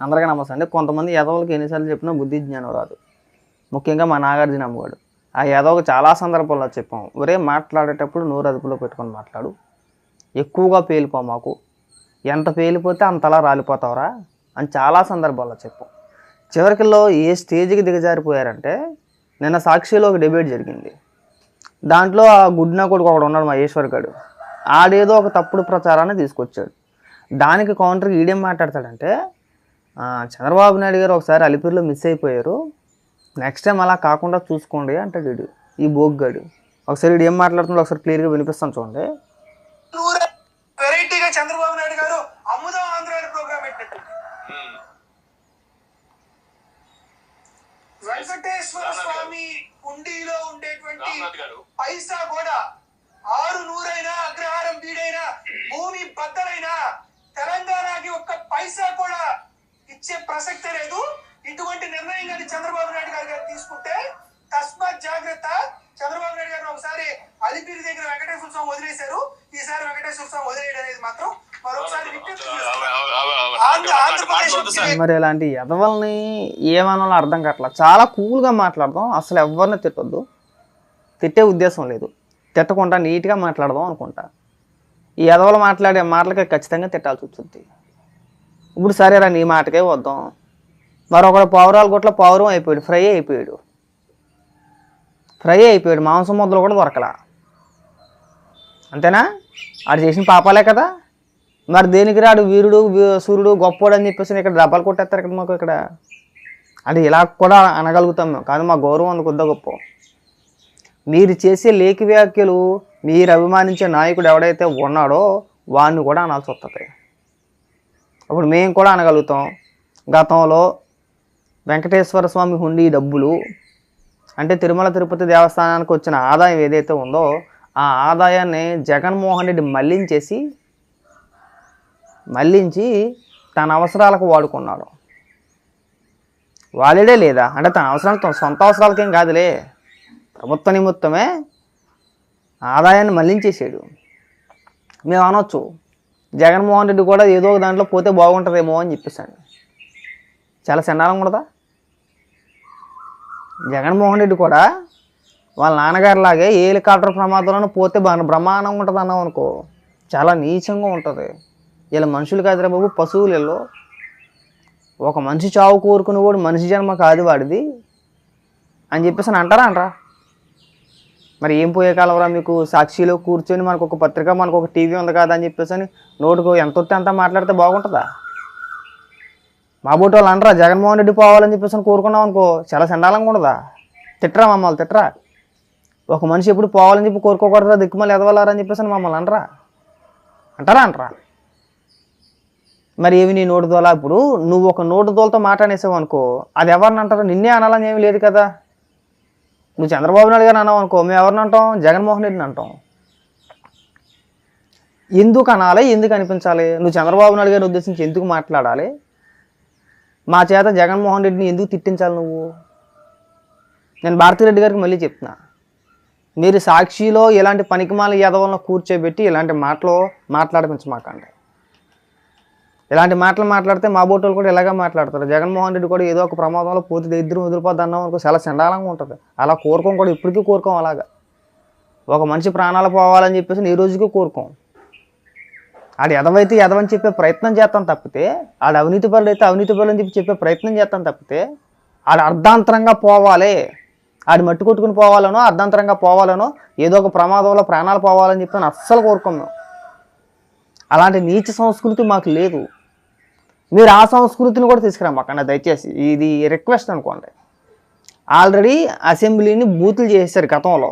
అందరికీ నమస్తే అంటే కొంతమంది యదవులకి ఎన్నిసార్లు చెప్పినా బుద్ధి జ్ఞానం రాదు. ముఖ్యంగా మా నాగార్జున అమ్మగాడు ఆ యదవకు చాలా సందర్భాల్లో చెప్పాం. ఒరే మాట్లాడేటప్పుడు నోరు అదుపులో పెట్టుకొని మాట్లాడు. ఎక్కువగా పేలిపో మాకు. ఎంత పేలిపోతే అంతలా రాలిపోతావురా అని చాలా సందర్భాల్లో చెప్పాం. చివరికిలో ఏ స్టేజ్కి దిగజారిపోయారంటే నిన్న సాక్షిలో ఒక డిబేట్ జరిగింది. దాంట్లో ఆ గుడ్నా కొడుకు ఒకడు ఉన్నాడు మహేశ్వర్ గడు ఆడేదో ఒక తప్పుడు ప్రచారాన్ని తీసుకొచ్చాడు. దానికి కౌంటర్కి ఈడేం మాట్లాడతాడంటే చంద్రబాబు నాయుడు గారు ఒకసారి అలిపిరిలో మిస్ అయిపోయారు. నెక్స్ట్ టైం అలా కాకుండా చూసుకోండి అంటాడు వీడు ఈ బోగ్గాడు. ఒకసారి వీడు ఏం మాట్లాడుతుందో ఒకసారి క్లియర్గా వినిపిస్తాను చూడండి. నూర వెరైటీగా చంద్రబాబు నాయుడు గారు అమ్ముదాం ఆంధ్ర అనే ప్రోగ్రామ్ పెట్టినట్టు. వెంకటేశ్వర స్వామి ఉండేటువంటి పైసా కూడా ఆరు నూరైనా అగ్రహారం బీడైనా భూమి బద్దలైనా తెలంగాణకి ఒక్క పైసా కూడా ఇచ్చే ప్రసక్తే లేదు. ఇటువంటి నిర్ణయం కానీ చంద్రబాబు నాయుడు గారు గారు తీసుకుంటే తస్మాత్ జాగ్రత్త. చంద్రబాబు నాయుడు గారు ఒకసారి అలిపిరి దగ్గర వెంకటేశ్వర స్వామి వదిలేశారు. ఈసారి వెంకటేశ్వర స్వామి వదిలేయడం అనేది మాత్రం మరి ఇలాంటి ఎదవల్ని ఏమనాలో అర్థం కావట్లా? చాలా కూల్గా మాట్లాడదాం. అసలు ఎవరిని తిట్టొద్దు. తిట్టే ఉద్దేశం లేదు. తిట్టకుండా నీట్గా మాట్లాడదాం అనుకుంటా. ఈ ఎదవలు మాట్లాడే మాటలకి ఖచ్చితంగా తిట్టాల్సి వచ్చింది. ఇప్పుడు సరేరా నీ మాటకే వద్దాం మరొకడు పావురాలు గుట్ల పావురం అయిపోయాడు ఫ్రై అయిపోయాడు. ఫ్రై అయిపోయాడు మాంసం ముద్దలు కూడా దొరకలా. అంతేనా? ఆడు చేసిన పాపాలే కదా. మరి దేనికి రాడు? వీరుడు సూర్యుడు గొప్పోడు అని చెప్పేసి ఇక్కడ డబ్బాలు కొట్టేస్తారు ఇక్కడ మాకు ఇక్కడ. అంటే ఇలా కూడా అనగలుగుతాం మేము. కానీ మా గౌరవం అందుకు వద్ద గొప్ప. మీరు చేసే లేఖి వ్యాఖ్యలు మీరు అభిమానించే నాయకుడు ఎవడైతే ఉన్నాడో వాడిని కూడా అనాల్సి వస్తుంది. అప్పుడు మేము కూడా అనగలుగుతాం. గతంలో వెంకటేశ్వర స్వామి హుండీ డబ్బులు అంటే తిరుమల తిరుపతి దేవస్థానానికి వచ్చిన ఆదాయం ఏదైతే ఉందో ఆ ఆదాయాన్ని జగన్మోహన్ రెడ్డి మళ్ళించేసి మళ్ళించి తన అవసరాలకు వాడుకున్నాడు. వాలిడే లేదా? అంటే తన అవసరాలతో సొంత అవసరాలకేం కాదులే. ప్రభుత్వ నిమిత్తమే ఆదాయాన్ని మళ్ళించేసాడు మేము అనొచ్చు. జగన్మోహన్ రెడ్డి కూడా ఏదో ఒక దాంట్లో పోతే బాగుంటుందేమో అని చెప్పేసాను చాలా చండాలం ఉండదా? జగన్మోహన్ రెడ్డి కూడా వాళ్ళ నాన్నగారిలాగే ఏ హెలికాప్టర్ ప్రమాదంలోనూ పోతే బాగా బ్రహ్మాండంగా ఉంటుంది అన్నాం అనుకో. చాలా నీచంగా ఉంటుంది. వీళ్ళ మనుషులు కాదురా బాబు పశువులు ఒక మనిషి చావు కోరుకుని కూడా మనిషి జన్మ కాదు వాడిది అని చెప్పేసి అని అంటారా అంటారా? మరి ఏం పోయే కాలవరా మీకు? సాక్షిలో కూర్చొని మనకు ఒక పత్రిక మనకు ఒక టీవీ ఉంది కదా అని చెప్పేసి అని నోటుకు ఎంత వస్తే అంత మాట్లాడితే బాగుంటుందా? మా బోటి వాళ్ళు అంటారా జగన్మోహన్ రెడ్డి పోవాలని చెప్పేసి అని కోరుకున్నాం అనుకో చాలా చండాలంగా ఉండదా? తిట్టరా మమ్మల్ని తిట్టరా? ఒక మనిషి ఎప్పుడు పోవాలని చెప్పి కోరుకోకూడదురా దిక్కుమల్లి ఎదవాలని చెప్పేసి మమ్మల్ని అనరా? అంటారా అంటారా మరి ఏమి నీ నోటు దోలా ఇప్పుడు నువ్వు ఒక నోటు దోలతో మాట్లాడేసావు అనుకో అది ఎవరిని అంటారు? నిన్నే అనాలని ఏమి లేదు కదా. నువ్వు చంద్రబాబు నాయుడు గారు అన్నావు అనుకో మేము ఎవరిని అంటాం? జగన్మోహన్ రెడ్డిని అంటాం. ఎందుకు అనాలి? ఎందుకు అనిపించాలి? నువ్వు చంద్రబాబు నాయుడు గారిని ఉద్దేశించి ఎందుకు మాట్లాడాలి? మా చేత జగన్మోహన్ రెడ్డిని ఎందుకు తిట్టించాలి నువ్వు? నేను భారతిరెడ్డి గారికి మళ్ళీ చెప్తున్నా. మీరు సాక్షిలో ఇలాంటి పనికిమాల యాదవులను కూర్చోబెట్టి ఇలాంటి మాటలు మాట్లాడిపించమాకండి. ఇలాంటి మాటలు మాట్లాడితే మా బోటోలు కూడా ఇలాగే మాట్లాడతారు. జగన్మోహన్ రెడ్డి కూడా ఏదో ఒక ప్రమాదంలో పూర్తి ఇద్దరు వదిలిపోద్ది అన్నాం అనుకో చాలా చండాలంగా ఉంటుంది. అలా కోరుకోం కూడా ఇప్పటికీ కోరుకోం అలాగా. ఒక మనిషి ప్రాణాలు పోవాలని చెప్పేసి ఈ రోజుకి కోరుకోం. ఆడు ఎదవైతే ఎదవని చెప్పే ప్రయత్నం చేస్తాం తప్పితే ఆడు అవినీతి పరులు అయితే అవినీతి పరులు అని చెప్పి చెప్పే ప్రయత్నం చేస్తాం తప్పితే ఆడు అర్ధాంతరంగా పోవాలి. ఆడు మట్టి కొట్టుకుని పోవాలనో అర్ధాంతరంగా పోవాలనో ఏదో ఒక ప్రమాదంలో ప్రాణాలు పోవాలని చెప్పి అని అస్సలు కోరుకోం మేము. అలాంటి నీచ సంస్కృతి మాకు లేదు మీరు ఆ సంస్కృతిని కూడా తీసుకురామాకన్నా దయచేసి. ఇది రిక్వెస్ట్ అనుకోండి. ఆల్రెడీ అసెంబ్లీని బూతులు చేశారు గతంలో.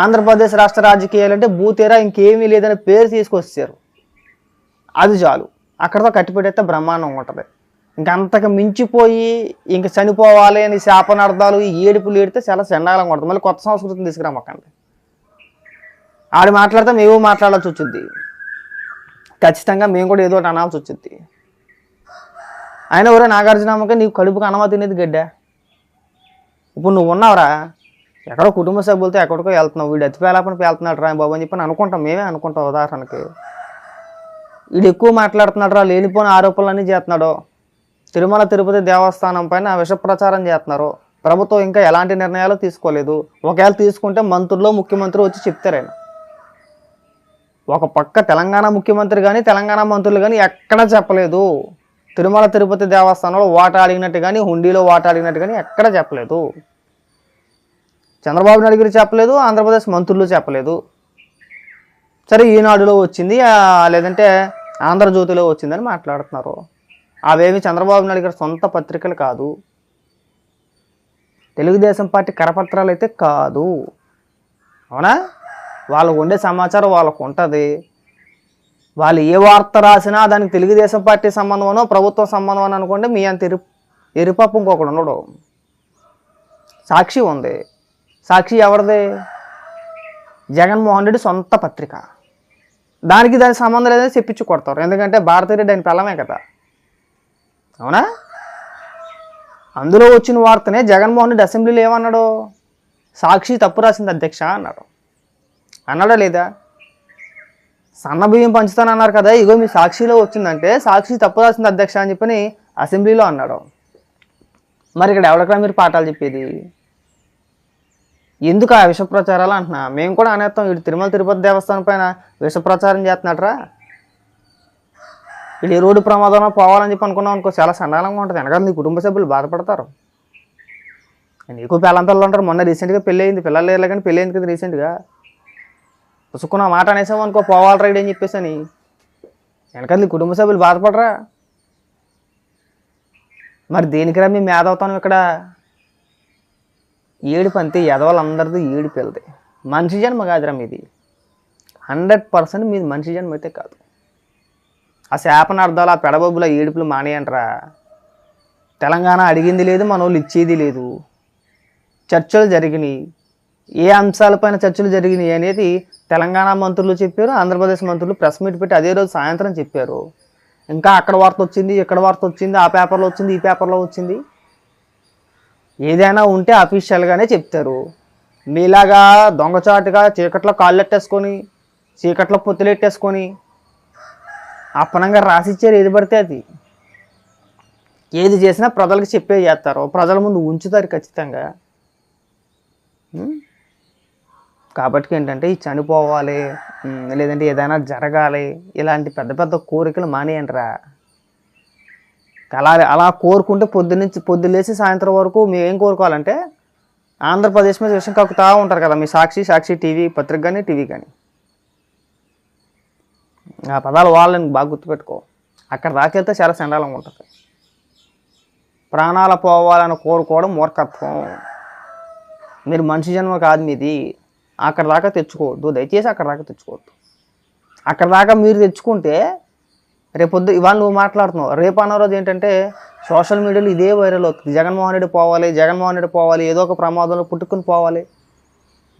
ఆంధ్రప్రదేశ్ రాష్ట్ర రాజకీయాలు అంటే బూతేరా ఇంకేమీ లేదని పేరు తీసుకొచ్చారు అది చాలు. అక్కడతో కట్టిపెట్టేస్తే బ్రహ్మాండం ఉంటుంది. ఇంకంతకు మించిపోయి ఇంక చనిపోవాలి అని శాపనార్థాలు ఈ ఏడుపులు ఏడితే చాలా చండాలంగా ఉంటుంది. మళ్ళీ కొత్త సంస్కృతిని తీసుకురామాకండి. ఆడు మాట్లాడితే మేము మాట్లాడాల్సి వచ్చింది. ఖచ్చితంగా మేము కూడా ఏదో ఒకటి అనాల్సి వచ్చింది ఆయన ఎవరో నాగార్జునమ్మకి నీకు కడుపుకి అనమా తినేది గడ్డ? ఇప్పుడు నువ్వు ఉన్నావురా. ఎక్కడో కుటుంబ సభ్యులతో ఎక్కడికో వెళ్తున్నావు. వీడు అతిపేలాపని వెళ్తున్నాడు రా బాబు అని చెప్పి అనుకుంటాం. మేమే అనుకుంటాం ఉదాహరణకి. వీడు ఎక్కువ మాట్లాడుతున్నాడు రా లేనిపోని ఆరోపణలన్నీ చేస్తున్నాడు. తిరుమల తిరుపతి దేవస్థానం పైన విష ప్రచారం చేస్తున్నారు. ప్రభుత్వం ఇంకా ఎలాంటి నిర్ణయాలు తీసుకోలేదు. ఒకవేళ తీసుకుంటే మంత్రుల్లో ముఖ్యమంత్రి వచ్చి చెప్తారు ఆయన. ఒక పక్క తెలంగాణ ముఖ్యమంత్రి కానీ తెలంగాణ మంత్రులు కానీ ఎక్కడా చెప్పలేదు. తిరుమల తిరుపతి దేవస్థానంలో ఓట అడిగినట్టు కానీ హుండీలో ఓట అడిగినట్టు కానీ ఎక్కడా చెప్పలేదు. చంద్రబాబు నాయుడు గారు చెప్పలేదు ఆంధ్రప్రదేశ్ మంత్రులు చెప్పలేదు. సరే ఈనాడులో వచ్చింది లేదంటే ఆంధ్రజ్యోతిలో వచ్చిందని మాట్లాడుతున్నారు. అవేమి చంద్రబాబు నాయుడు గారి సొంత పత్రికలు కాదు. తెలుగుదేశం పార్టీ కరపత్రాలు అయితే కాదు. అవునా? వాళ్ళకు ఉండే సమాచారం వాళ్ళకు ఉంటుంది వాళ్ళు ఏ వార్త రాసినా దానికి తెలుగుదేశం పార్టీ సంబంధమనో ప్రభుత్వ సంబంధం అని అనుకోండి మీ అంత ఎరు ఎరుపప్పు ఇంకొకడు ఉండడు. సాక్షి ఉంది. సాక్షి ఎవరిది? జగన్మోహన్ రెడ్డి సొంత పత్రిక. దానికి దానికి సంబంధం లేదని చెప్పించి కొడతారు. ఎందుకంటే భారతీరెడ్డి ఆయన పిల్లమే కదా. అవునా? అందులో వచ్చిన వార్తనే జగన్మోహన్ రెడ్డి అసెంబ్లీలో ఏమన్నాడు? సాక్షి తప్పు రాసింది అధ్యక్ష అన్నాడు. అన్నాడా లేదా? సన్న బియ్యం పంచుతానన్నారు కదా ఇగో మీ సాక్షిలో వచ్చిందంటే సాక్షి తప్పు రాసింది అధ్యక్ష అని చెప్పని అసెంబ్లీలో అన్నాడు. మరి ఇక్కడ ఎవరికైనా మీరు పాఠాలు చెప్పేది? ఎందుకు ఆ విష ప్రచారాలు అంటున్నా? మేము కూడా అనేస్తాం ఇటు తిరుమల తిరుపతి దేవస్థానం పైన విష ప్రచారం చేస్తున్నాడరా. ఇటు ఏ రోడ్డు ప్రమాదంలో పోవాలని చెప్పి అనుకున్నాం అనుకో చాలా సండాలంగా ఉంటుంది. వెనకాల నీ కుటుంబ సభ్యులు బాధపడతారు. నీకు పిల్లంతల్లో ఉంటారు. మొన్న రీసెంట్గా పెళ్ళి అయింది. పిల్లలు లేరు కానీ పెళ్ళి అయింది కదా రీసెంట్గా. పుసుకున్న మాట అనేసామనుకో పోవాలి రైడ్ అని చెప్పేసి అని వెనకాల కుటుంబ సభ్యులు బాధపడరా? మరి దేనికిరా మేము మేధవుతాం ఇక్కడ? ఏడుపు అంతే ఎదవాళ్ళందరిది ఏడుపు వెళ్తే. మనిషి జన్మ కాదురా మీది. హండ్రెడ్ పర్సెంట్ మీది మనిషి జన్మ అయితే కాదు. ఆ శాపన అర్థాలు ఆ పెడబొబ్బుల ఏడుపులు మానేయంట్రా తెలంగాణ అడిగింది లేదు మన వాళ్ళు ఇచ్చేది లేదు. చర్చలు జరిగినాయి. ఏ అంశాలపైన చర్చలు జరిగినాయి అనేది తెలంగాణ మంత్రులు చెప్పారు ఆంధ్రప్రదేశ్ మంత్రులు ప్రెస్ మీట్ పెట్టి అదే రోజు సాయంత్రం చెప్పారు. ఇంకా అక్కడ వార్త వచ్చింది ఇక్కడ వార్త వచ్చింది ఆ పేపర్లో వచ్చింది ఈ పేపర్లో వచ్చింది. ఏదైనా ఉంటే అఫీషియల్గానే చెప్తారు. మీలాగా దొంగచాటుగా చీకట్లో కాళ్ళెట్టేసుకొని చీకట్లో పొత్తులెట్టేసుకొని అప్పనంగా రాసిచ్చారు ఏది పడితే అది. ఏది చేసినా ప్రజలకు చెప్పే చేస్తారు. ప్రజల ముందు ఉంచుతారు ఖచ్చితంగా. కాబట్టి ఏంటంటే ఈ చనిపోవాలి లేదంటే ఏదైనా జరగాలి ఇలాంటి పెద్ద పెద్ద కోరికలు మానేయండిరా. అలా అలా కోరుకుంటే పొద్దునుంచి పొద్దులేసి సాయంత్రం వరకు మేము ఏం కోరుకోవాలంటే ఆంధ్రప్రదేశ్ మీద విషయం కక్కుతా ఉంటారు కదా మీ సాక్షి సాక్షి టీవీ పత్రిక కానీ టీవీ కానీ ఆ పదాలు వాళ్ళని బాగా గుర్తుపెట్టుకో. అక్కడ దాకెళ్తే చాలా చండాలంగా ఉంటుంది. ప్రాణాలు పోవాలని కోరుకోవడం మూర్ఖత్వం. మీరు మనిషి జన్మ కాదు మీది. అక్కడ దాకా తెచ్చుకోవద్దు. దయచేసి అక్కడ దాకా తెచ్చుకోవద్దు. అక్కడ దాకా మీరు తెచ్చుకుంటే రేపొద్దు ఇవాళ నువ్వు మాట్లాడుతున్నావు. రేపు అన్న రోజు ఏంటంటే సోషల్ మీడియాలో ఇదే వైరల్ అవుతుంది. జగన్మోహన్ రెడ్డి పోవాలి జగన్మోహన్ రెడ్డి పోవాలి ఏదో ఒక ప్రమాదంలో పుట్టుకుని పోవాలి.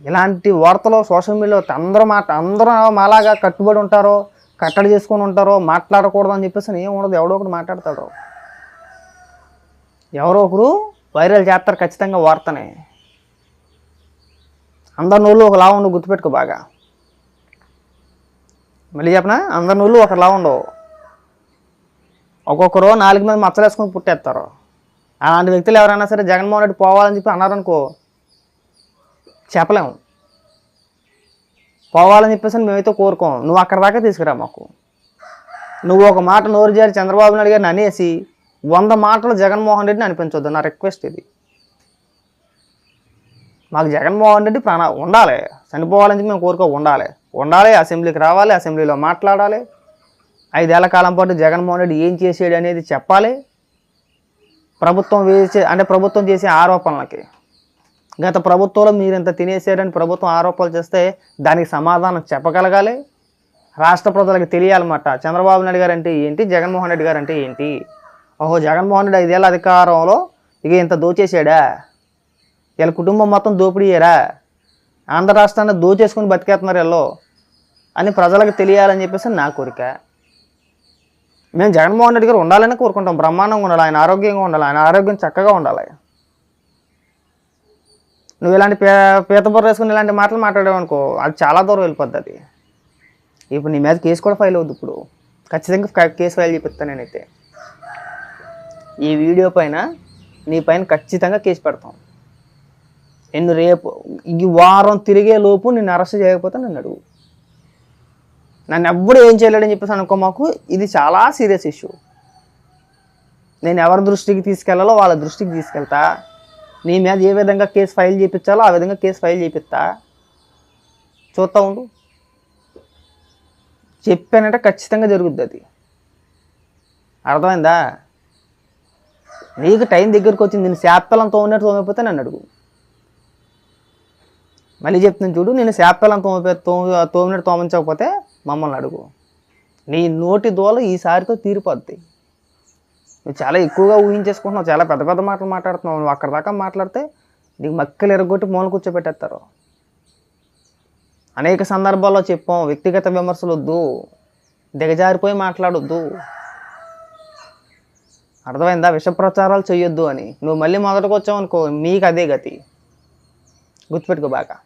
ఇలాంటి వార్తలు సోషల్ మీడియాలో అందరూ మాట అందరూ మాలాగా కట్టుబడి ఉంటారో కట్టడి చేసుకొని ఉంటారో మాట్లాడకూడదు అని చెప్పేసి ఏం ఉండదు. ఎవడో ఒకటి మాట్లాడతాడు. ఎవరో ఒకరు వైరల్ చేస్తారు ఖచ్చితంగా వార్తనే. అందరి నోళ్ళు ఒకలా ఉండవు గుర్తుపెట్టుకో బాగా. మళ్ళీ చెప్పనా? అందరి నోళ్ళు ఒకలా ఉండవు ఒక్కొక్కరు నాలుగు మీద మచ్చలేసుకొని పుట్టేస్తారు. అలాంటి వ్యక్తులు ఎవరైనా సరే జగన్మోహన్ రెడ్డి పోవాలని చెప్పి అన్నారనుకో చెప్పలేము. పోవాలని చెప్పేసి మేమైతే కోరుకోం నువ్వు అక్కడ దాకా తీసుకురా మాకు. నువ్వు ఒక మాట నోరు జారి చంద్రబాబు నాయుడు గారిని అనేసి వంద మాటలు జగన్మోహన్ రెడ్డిని అనిపించొద్దు. నా రిక్వెస్ట్ ఇది. మాకు జగన్మోహన్ రెడ్డి ప్రాణ ఉండాలి. చనిపోవాలని మేము కోరుకో ఉండాలి. ఉండాలి అసెంబ్లీకి రావాలి అసెంబ్లీలో మాట్లాడాలి. ఐదేళ్ళ కాలం పాటు జగన్మోహన్ రెడ్డి ఏం చేసాడు అనేది చెప్పాలి. ప్రభుత్వం వేసే అంటే ప్రభుత్వం చేసే ఆరోపణలకి. గత ప్రభుత్వంలో మీరు ఇంత తినేసారని ప్రభుత్వం ఆరోపణలు చేస్తే దానికి సమాధానం చెప్పగలగాలి. రాష్ట్ర ప్రజలకు తెలియాలన్నమాట. చంద్రబాబు నాయుడు గారు అంటే ఏంటి? జగన్మోహన్ రెడ్డి గారు అంటే ఏంటి? ఓహో జగన్మోహన్ రెడ్డి ఐదేళ్ళ అధికారంలో ఇక ఇంత దోచేసాడా వీళ్ళ కుటుంబం మొత్తం దోపిడీయరా? ఆంధ్ర రాష్ట్రాన్ని దోచేసుకుని బతికేస్తున్నారు వీళ్ళు అని ప్రజలకు తెలియాలని చెప్పేసి నా కోరిక. మేము జగన్మోహన్ రెడ్డి గారు ఉండాలని కోరుకుంటాం. బ్రహ్మాండంగా ఉండాలి. ఆయన ఆరోగ్యంగా ఉండాలి. ఆయన ఆరోగ్యం చక్కగా ఉండాలి. నువ్వు ఇలాంటి పే పీతబుర్ర వేసుకుని ఇలాంటి మాటలు మాట్లాడావు అనుకో అది చాలా దూరం వెళ్ళిపోద్ది అది. ఇప్పుడు నీ మీద కేసు కూడా ఫైల్ అవుద్ది ఇప్పుడు. ఖచ్చితంగా కేసు ఫైల్ చేపిస్తాను నేనైతే. ఈ వీడియో పైన నీ పైన ఖచ్చితంగా కేసు పెడతాం. నేను రేపు ఈ వారం తిరిగే లోపు నేను అరెస్ట్ చేయకపోతే నన్ను అడుగు. నన్ను ఎవ్వడు ఏం చేయలేడని చెప్పేసి అనుకో మాకు. ఇది చాలా సీరియస్ ఇష్యూ. నేను ఎవరి దృష్టికి తీసుకెళ్ళాలో వాళ్ళ దృష్టికి తీసుకెళ్తా. నీ మీద ఏ విధంగా కేసు ఫైల్ చేయించాలో ఆ విధంగా కేసు ఫైల్ చేపిస్తా చూస్తా ఉండు. చెప్పానంటే ఖచ్చితంగా జరుగుద్ది అది. అర్థమైందా? నీకు టైం దగ్గరికి వచ్చింది. నేను శాపలం ఉన్నట్టు తోమైపోతే నన్ను అడుగు. మళ్ళీ చెప్తున్నాను చూడు నేను శాపలం తోమ తోమినట్టు తోమించకపోతే మమ్మల్ని అడుగు. నీ నోటి దోల ఈసారితో తీరిపోద్ది. నువ్వు చాలా ఎక్కువగా ఊహించేసుకుంటున్నావు చాలా పెద్ద పెద్ద మాటలు మాట్లాడుతున్నావు. నువ్వు అక్కడ దాకా మాట్లాడితే నీకు మక్కలు ఎరగొట్టి మూల కూర్చోబెట్టేస్తారు. అనేక సందర్భాల్లో చెప్పాం వ్యక్తిగత విమర్శలు వద్దు దిగజారిపోయి మాట్లాడొద్దు. అర్థమైందా? విష ప్రచారాలు చేయొద్దు అని. నువ్వు మళ్ళీ మొదటకు వచ్చావు అనుకో నీకు అదే గతి. గుర్తుపెట్టుకో బాగా.